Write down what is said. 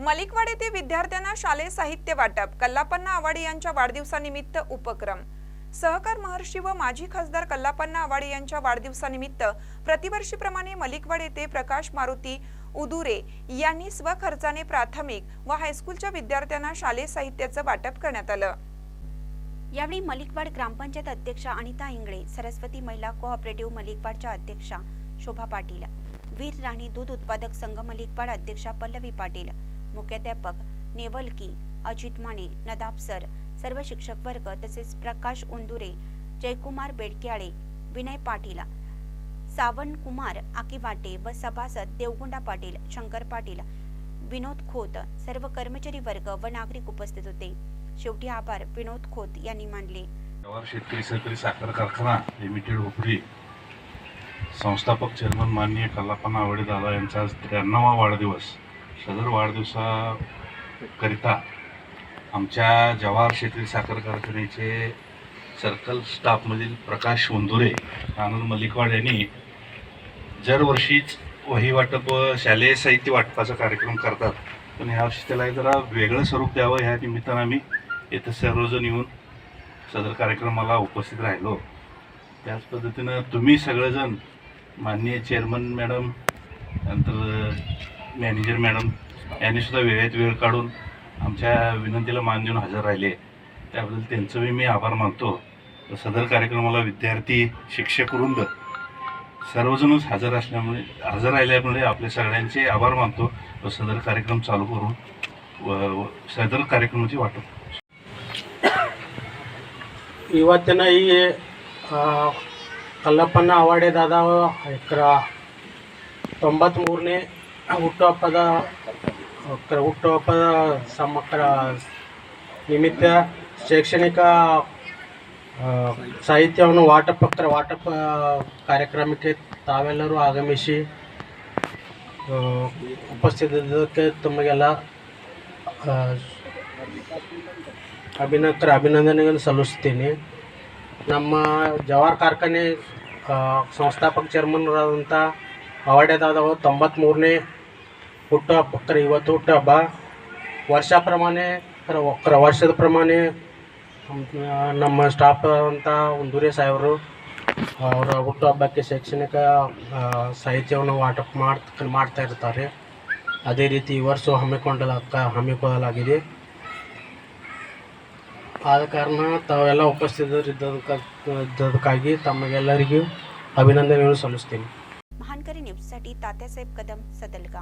मलिकवाड येथे विद्यार्थ्यांना शालेय साहित्य वाटप कल्लापन्ना आवाडे यांच्या वाढदिवसानिमित्त उपक्रम. सहकार महर्षी व माजी खासदार कल्लापन्ना आवाडे यांच्या वाढदिवसानिमित्त प्रतिवर्षीप्रमाणे मलिकवाड येथे प्रकाश मारुती उदुरे यांनी स्वखर्चाने प्राथमिक व हायस्कूलच्या विद्यार्थ्यांना शालेय साहित्याचं वाटप करण्यात आलं. यावेळी मलिकवाड ग्रामपंचायत अध्यक्षा अनिता इंगळे सरस्वती महिला कोऑपरेटिव्ह मलिकवाडच्या अध्यक्षा शोभा पाटील वीर राणी दूध उत्पादक संघ मलिकवाड अध्यक्षा पल्लवी पाटील मुख्याध्यापक नेवलकी अजित माने नदाब सर सर्व शिक्षक वर्ग तसेच प्रकाश उंदुरे जयकुमार बेडक्याळे विनय पाटील सावन कुमार आकिवाटे व सभासद देवगुंडा पाटील शंकर पाटील विनोद खोत सर्व कर्मचारी वर्ग व नागरिक उपस्थित होते. शेवटी आभार विनोद खोत यांनी मानले. जवाहर शेतकरी सहकारी साखर कारखाना लिमिटेड हुपरी संस्थापक चेअरमन माननीय कल्लापना आवडे दादा यांचा आज त्र्याण्णवा वाढदिवस. सदर वाढदिवसाकरिता आमच्या जवाहर शेतकरी साखर कारखान्याचे सर्कल स्टाफमधील प्रकाश उंदुरे आनंद मलिकवाड यांनी दरवर्षीच वही वाटप व शालेय साहित्य वाटपाचा कार्यक्रम करतात. पण यावर्षी त्याला जरा वेगळं स्वरूप द्यावं ह्या निमित्तानं आम्ही येथे सर्वजण येऊन सदर कार्यक्रमाला उपस्थित राहिलो. त्याच पद्धतीनं तुम्ही सगळेजण माननीय चेअरमन मॅडम नंतर मॅनेजर मॅडम यांनी सुद्धा वेळेत वेळ काढून आमच्या विनंतीला मान देऊन हजर राहिले त्याबद्दल त्यांचंही मी आभार मानतो तर सदर कार्यक्रमाला विद्यार्थी शिक्षक वृंद सर्वजणच हजर असल्यामुळे हजर राहिल्यामुळे आपल्या सगळ्यांचे आभार मानतो व सदर कार्यक्रम चालू करून व व सदर कार्यक्रमाची वाटप ಇವತ್ತಿನ ಈ ಆ, ಕಲ್ಲಪ್ಪನ ಅವಾರ್ಡೆದಾದ ಇಕ್ರ ತೊಂಬತ್ತ್ಮೂರನೇ ಹುಟ್ಟುಹಬ್ಬದ ಹುಟ್ಟುಹಬ್ಬದ ಸಮಗ್ರ ನಿಮಿತ್ತ ಶೈಕ್ಷಣಿಕ ಸಾಹಿತ್ಯವನ್ನು ವಾಟಪಕ್ರ, ವಾಟಪ ಕಾರ್ಯಕ್ರಮಕ್ಕೆ ತಾವೆಲ್ಲರೂ ಆಗಮಿಸಿ ಉಪಸ್ಥಿತಿದ್ದಕ್ಕೆ ತಮಗೆಲ್ಲ ಅಭಿನಂತರ ಅಭಿನಂದನೆಗಳನ್ನು ಸಲ್ಲಿಸ್ತೀನಿ ನಮ್ಮ ಜವಾರ್ ಕಾರ್ಖಾನೆ ಸಂಸ್ಥಾಪಕ ಚೇರ್ಮನ್ರಾದಂಥ ಅವಾರ್ಡೆದಾದವು ತೊಂಬತ್ತ್ಮೂರನೇ ಹುಟ್ಟುಹಬ್ಬ ಇವತ್ತು ಹುಟ್ಟುಹಬ್ಬ ವರ್ಷ ಪ್ರಮಾಣೆ ಕರ- ಕರ ವರ್ಷದ ಪ್ರಮಾಣೆ ಆ, ನಮ್ಮ ಸ್ಟಾಫ್ ಅಂತ ಉಂದೂರೆ ಸಾಹೇಬರು ಅವರ ಹುಟ್ಟುಹಬ್ಬಕ್ಕೆ ಶೈಕ್ಷಣಿಕ ಆ, ಸಾಹಿತ್ಯವನ್ನು ವಾಟಪ್ ಮಾಡ್ತ ಮಾಡ್ತಾ ಇರ್ತಾರೆ ಅದೇ ರೀತಿ ಈ ವರ್ಷ ಹಮ್ಮಿಕೊಂಡಲ ಹಮ್ಮಿಕೊಳ್ಳಲಾಗಿದೆ ಆದ ಕಾರಣ ತಾವೆಲ್ಲ ಉಪಸ್ಥಿತರಿದ್ದದಕ್ಕಾಗಿ ತಮಗೆಲ್ಲರಿಗೂ ಅಭಿನಂದನೆಗಳು ಸಲ್ಲಿಸ್ತೀನಿ महानकरी न्यूजसाठी तात्यासाहेब कदम सदलगा